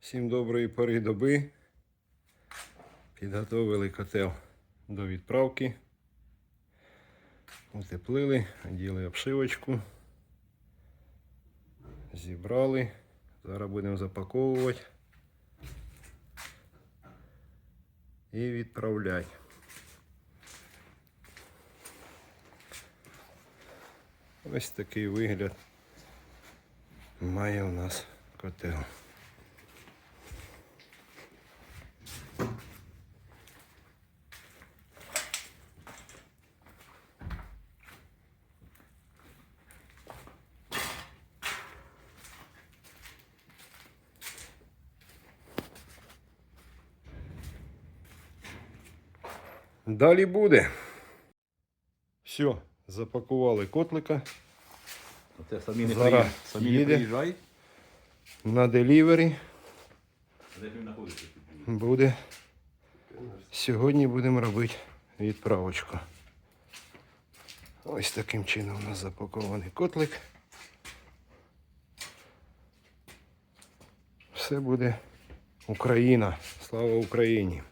Всім доброї пори доби. Підготовили котел до відправки. Утеплили, оділи обшивочку. Зібрали. Зараз будемо запаковувати і відправляти. Ось такий вигляд має у нас котел. Далі буде. Все, запакували котлика Це самі не Зараз приїжджають. Самі не їде. приїжджають. на делівері. Де він знаходиться? Буде. Сьогодні будемо робити відправочку. Ось таким чином у нас запакований котлик. Все буде Україна. Слава Україні!